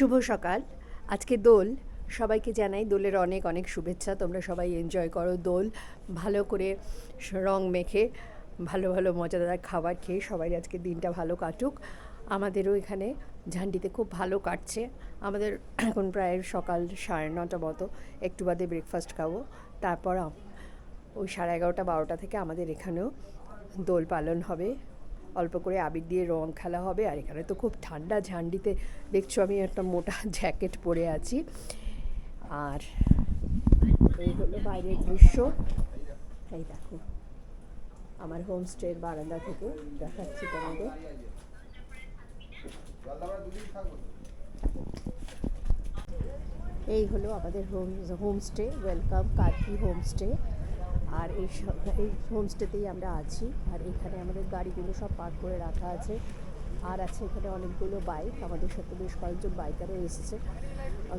শুভ সকাল। আজকে দোল, সবাইকে জানাই দোলের অনেক অনেক শুভেচ্ছা। তোমরা সবাই এনজয় করো দোল। ভালো করে রং মেখে, ভালো ভালো মজাদার খাবার খেয়ে সবাই আজকে দিনটা ভালো কাটুক। আমাদেরও এখানে ঝান্ডিতে খুব ভালো কাটছে। আমাদের এখন প্রায় সকাল সাড়ে নটা মতো, একটু বাদে ব্রেকফাস্ট খাব। তারপর ওই সাড়ে এগারোটা, বারোটা থেকে আমাদের এখানেও দোল পালন হবে। অল্প করে আবির দিয়ে রং খেলা হবে। আর এখানে তো খুব ঠান্ডা ঝান্ডিতে দেখছ আমি একটা মোটা জ্যাকেট পরে আছি। আর এই হলো বাইরের দৃশ্য। এই দেখো, আমার হোমস্টের বারান্দা থেকে দেখাচ্ছি তোমাদের। এই হলো আমাদের home, homestay, welcome Karki homestay. আর এই এই হোমস্টেতেই আমরা আছি। আর এখানে আমাদের গাড়িগুলো সব পার্ক করে রাখা আছে। আর আছে এখানে অনেকগুলো বাইক। আমাদের সাথে বেশ কয়েকজন বাইকারও এসেছে।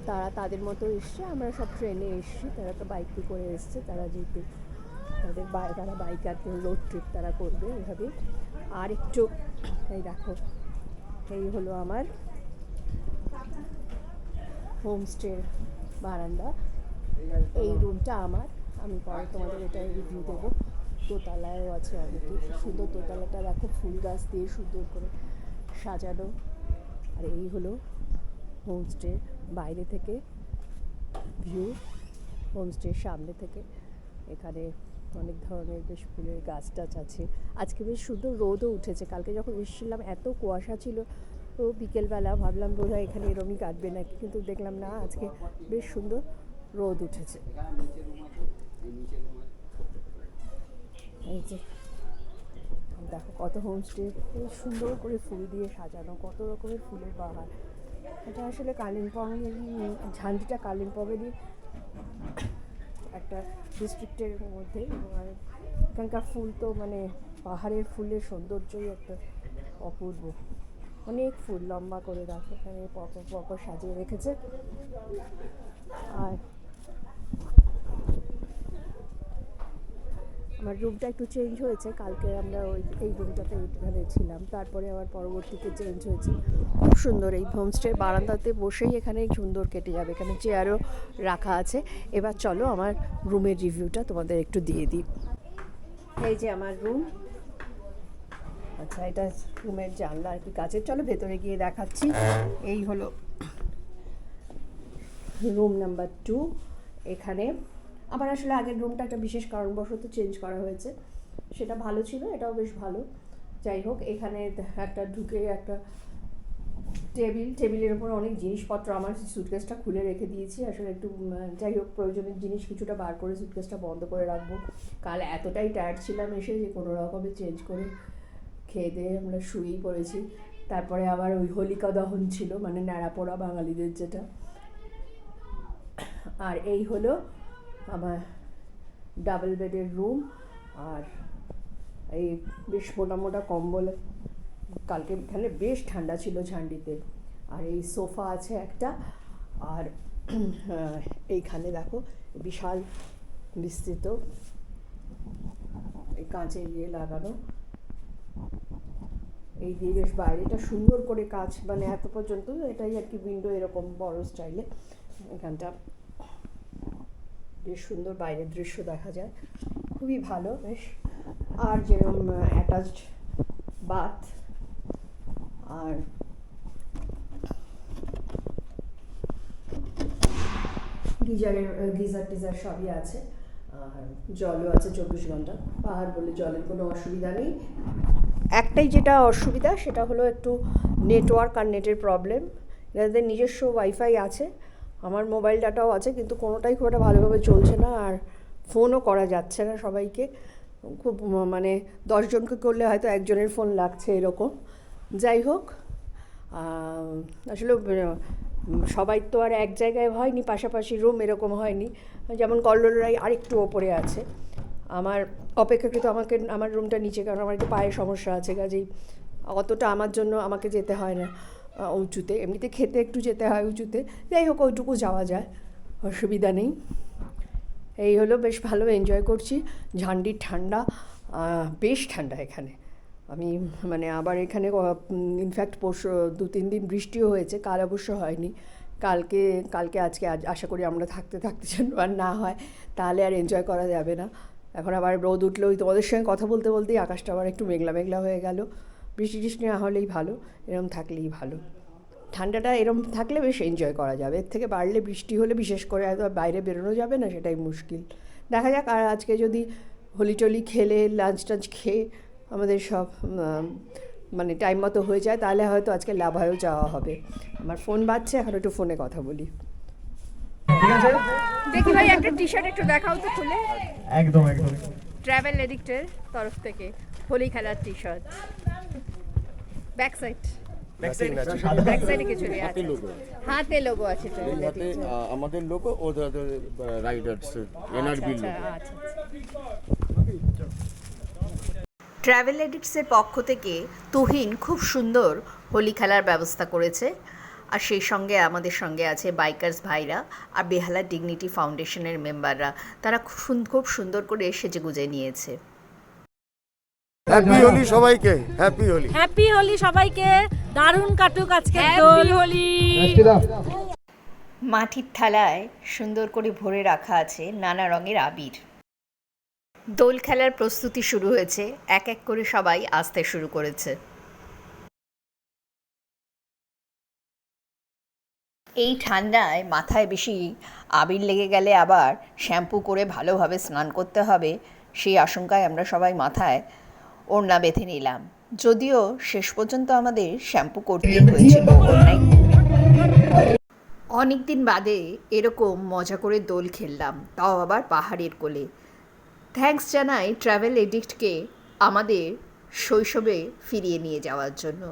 তারা তাদের মতো এসছে। আমরা সব ট্রেনে এসছি। তারা তো বাইকে করে এসছে। তারা যেহেতু তাদের তারা বাইকার রোড ট্রিপ তারা করবে এভাবে। আর একটু, এই দেখো, এই হলো আমার হোমস্টের বারান্দা। এই রুমটা আমার। আমি পরে তোমাদের এটা রিভিউ দেবো। দোতলায়ও আছে অনেকে সুন্দর দোতলাটা দেখো, ফুল গাছ দিয়ে সুন্দর করে সাজানো। আর এই হলো হোমস্টের বাইরে থেকে ভিউ হোমস্টের সামনে থেকে। এখানে অনেক ধরনের বেশ ফুলের গাছ টাছ আছে। আজকে বেশ সুন্দর রোদও উঠেছে। কালকে যখন এসেছিলাম, এত কুয়াশা ছিল, তো বিকেলবেলা ভাবলাম বোধ হয় এখানে এরমই কাটবে নাকি? কিন্তু দেখলাম না, আজকে বেশ সুন্দর রোদ উঠেছে। এই যে, দেখো কত হোমস্টে সুন্দর করে ফুল দিয়ে সাজানো, কত রকমের ফুলের বাহার এটা আসলে কালিম্পংয়েরই ঝান্ডিটা কালিম্পংয়েরই একটা ডিস্ট্রিক্টের মধ্যে। আর এখানকার ফুল তো মানে পাহাড়ের ফুলের সৌন্দর্যই একটা অপূর্ব। অনেক ফুল লম্বা করে রাখে, এখানে পকর পকর সাজিয়ে রেখেছে। আর আমার রুমটা একটু চেঞ্জ হয়েছে, কালকে আমরা ওই এই রুমটাতে এখানে ছিলাম। তারপরে আবার পরবর্তীতে চেঞ্জ হয়েছে। খুব সুন্দর এই হোমস্টের বারান্দাতে বসেই এখানে সুন্দর কেটে যাবে। এখানে চেয়ারও রাখা আছে। এবার চলো আমার রুমের রিভিউটা তোমাদের একটু দিয়ে দিই। এই যে আমার রুম আচ্ছা এটা রুমের জানলা আর কি কাছের চলো ভেতরে গিয়ে দেখাচ্ছি। এই হলো রুম নাম্বার টু এখানে আমার আসলে আগের রুমটা একটা বিশেষ কারণবশত চেঞ্জ করা হয়েছে। সেটা ভালো ছিল, এটাও বেশ ভালো। যাই হোক, এখানে একটা ঢুকে একটা টেবিল, টেবিলের উপর অনেক জিনিসপত্র, আমার সুটকেসটা খুলে রেখে দিয়েছি। আসলে একটু যাই হোক, প্রয়োজনীয় জিনিস কিছুটা বার করে সুটকেসটা বন্ধ করে রাখব। কাল এতটাই টায়ার্ড ছিলাম এসে যে কোনো রকমে চেঞ্জ করে খেয়ে দিয়ে আমরা শুয়েই পড়েছি। তারপরে আবার ওই হোলিকা দহন ছিল মানে ন্যাড়াপোড়া বাঙালিদের যেটা। আর এই হলো আমার ডাবল বেডের রুম আর এই বেশ মোটা মোটা কম্বল। কালকে এখানে বেশ ঠান্ডা ছিল ঝান্ডিতে। আর এই সোফা আছে একটা। আর এইখানে দেখো, বিশাল বিস্তৃত এই কাঁচের ইয়ে লাগানো। এই দিয়ে বেশ বাইরেটা সুন্দর করে কাজ মানে এত পর্যন্ত এটাই আর কি উইন্ডো এরকম বড় স্টাইলে এখানটা বেশ সুন্দর বাইরের দৃশ্য দেখা যায়। খুবই ভালো, বেশ। আর যেরকম অ্যাটাচড বাথ আর গিজারের গিজার টিজার সবই আছে। আর জলও আছে চব্বিশ ঘণ্টা। পাহাড় বলে জলের কোনো অসুবিধা নেই। একটাই যেটা অসুবিধা, সেটা হলো একটু নেটওয়ার্ক আর নেটের প্রবলেম এদের নিজস্ব ওয়াইফাই আছে। আমার মোবাইল ডাটাও আছে, কিন্তু কোনোটাই খুব একটা ভালোভাবে চলছে না আর ফোনও করা যাচ্ছে না সবাইকে। খুব মানে দশজনকে করলে হয়তো একজনের ফোন লাগছে এরকম। যাই হোক আসলে সবাই তো আর এক জায়গায় হয়নি, পাশাপাশি রুম এরকম হয়নি। যেমন কল্লোলরাই আরেকটু ওপরে আছে। আমার অপেক্ষাকৃত আমাকে, আমার রুমটা নিচে, কারণ আমার একটু পায়ের সমস্যা আছে, কাজেই অতটা আমার জন্য আমাকে যেতে হয় না। উঁচুতে, এমনিতে খেতে একটু যেতে হয় উঁচুতে। যাই হোক, ওইটুকু যাওয়া যায়, অসুবিধা নেই। এই হলো, বেশ ভালো এনজয় করছি। ঝান্ডির ঠান্ডা বেশ ঠান্ডা এখানে। আমি মানে আবার এখানে ইনফ্যাক্ট পরশু, দু, তিন দিন বৃষ্টিও হয়েছে, কাল অবশ্য হয়নি। কালকে কালকে আজকে আজ, আশা করি আমরা থাকতে থাকতে যেন আর না হয়, তাহলে আর এনজয় করা যাবে না। এখন আবার রোদ উঠলে, ওই তোমাদের সঙ্গে কথা বলতে, বলতেই আকাশটা আবার একটু মেঘলা মেঘলা হয়ে গেল। বৃষ্টি টিষ্টি না হলেই ভালো এরম থাকলেই ভালো। ঠান্ডাটা এরম থাকলে বেশ এনজয় করা যাবে। এর থেকে বাড়লে বৃষ্টি হলে বিশেষ করে হয়তো আর বাইরে বেরোনো যাবে না সেটাই মুশকিল। দেখা যাক আর আজকে যদি হোলি টলি খেলে লাঞ্চ টাঞ্চ খেয়ে আমাদের সব মানে টাইম মতো হয়ে যায় তাহলে হয়তো আজকে লাভায়ও যাওয়া হবে। আমার ফোন বাজছে এখন একটু ফোনে কথা বলি। দেখি ভাই একটা টি শার্ট একটু দেখাও তো খুলে। একদম একদম। ট্রাভেল এডিক্টের তরফ থেকে হোলি খেলার T shirt back side back সাইডে কিছু নেই হাতে লোগো আছে। ট্রাভেল এই হাতে আমাদের লোক ওদের রাইডার্স এনআরবি লোক আচ্ছা ট্রাভেল এডিটসের পক্ষ থেকে তুহিন খুব সুন্দর হোলি খেলার ব্যবস্থা করেছে। আর সেই সঙ্গে আমাদের সঙ্গে আছে বাইকার্স ভাইরা আর বেহালা ডিগনিটি ফাউন্ডেশনের মেম্বাররা তারা খুব সুন- খুব সুন্দর করে সেজে গুজে নিয়েছে। হ্যাপি হোলি সবাইকে হ্যাপি হোলি হ্যাপি হোলি সবাইকে দারুণ কাটুক আজকে দোল হোলি। মাটির থালায় সুন্দর করে ভরে রাখা আছে নানা রঙের আবির। দোল খেলার প্রস্তুতি শুরু হয়েছে এক এক করে সবাই আসতে শুরু করেছে। এই ঠান্ডায় মাথায় বেশি আবির লেগে গেলে আবার শ্যাম্পু করে ভালোভাবে স্নান করতে হবে সেই আশঙ্কায় আমরা সবাই মাথায় ওড়না বেঁধে নিলাম। যদিও শেষ পর্যন্ত আমাদের শ্যাম্পু করতে হয়েছিল। ওড়নায় অনেক দিন বাদে এরকম মজা করে দোল খেললাম তাও আবার পাহাড়ের কোলে। থ্যাঙ্কস জানাই ট্রাভেল এডিক্টকে আমাদের শৈশবে ফিরিয়ে নিয়ে যাওয়ার জন্য।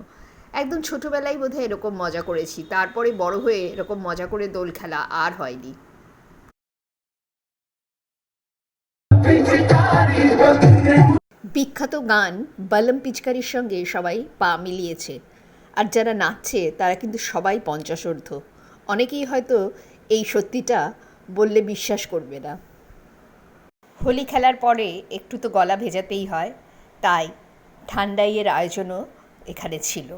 একদম ছোটোবেলায় বোধহয় এরকম মজা করেছি তারপরে বড় হয়ে এরকম মজা করে দোল খেলা আর হয়নি। বিখ্যাত গান বালম পিচকারির সঙ্গে সবাই পা মিলিয়েছে। আর যারা নাচছে, তারা কিন্তু সবাই পঞ্চাশোর্ধ। অনেকেই হয়তো এই সত্যিটা বললে বিশ্বাস করবে না। হোলি খেলার পরে একটু তো গলা ভেজাতেই হয়, তাই ঠান্ডাইয়ের আয়োজনও এখানে ছিল।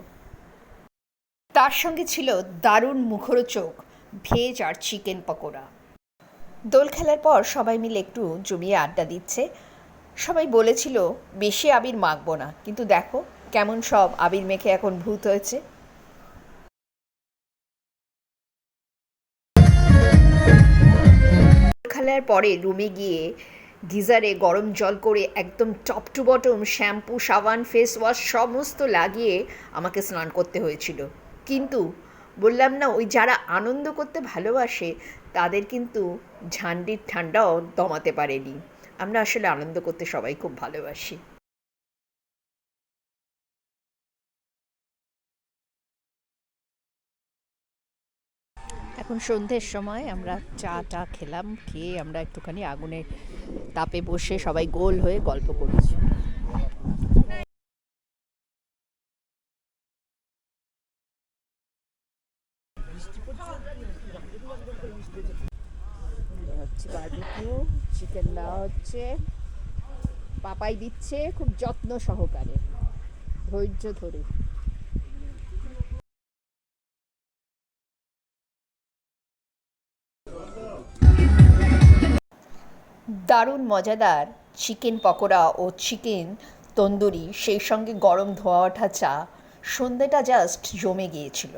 তার সঙ্গে ছিল দারুণ মুখরোচক ভেজ আর চিকেন পকোড়া। দোল খেলার পর সবাই মিলে একটু জমিয়ে আড্ডা দিচ্ছে সবাই বলেছিল, বেশি আবির মাখবো না। কিন্তু দেখো কেমন সব আবির মেখে এখন ভূত হয়েছে। খেলার পরে রুমে গিয়ে গিজারে গরম জল করে একদম টপ টু বটম শ্যাম্পু, সাবান ফেস ওয়াশ সমস্ত লাগিয়ে আমাকে স্নান করতে হয়েছিল। কিন্তু বললাম, না, ওই যারা আনন্দ করতে ভালোবাসে তাদের কিন্তু ঝান্ডির ঠান্ডাও দমাতে পারেনি। আমরা আসলে আনন্দ করতে সবাই খুব ভালোবাসি। এখন সন্ধ্যের সময়, আমরা চা টা খেলাম, খেয়ে আমরা একটুখানি আগুনের তাপে বসে সবাই গোল হয়ে গল্প করেছি। হচ্ছে বারবিকিউ চিকেন দেওয়া হচ্ছে পাপাই দিচ্ছে খুব যত্ন সহকারে। ধৈর্য ধরে। দারুণ মজাদার চিকেন পকোড়া ও চিকেন তন্দুরি সেই সঙ্গে গরম ধোয়া ওঠা চা সন্ধেটা জাস্ট জমে গিয়েছিল।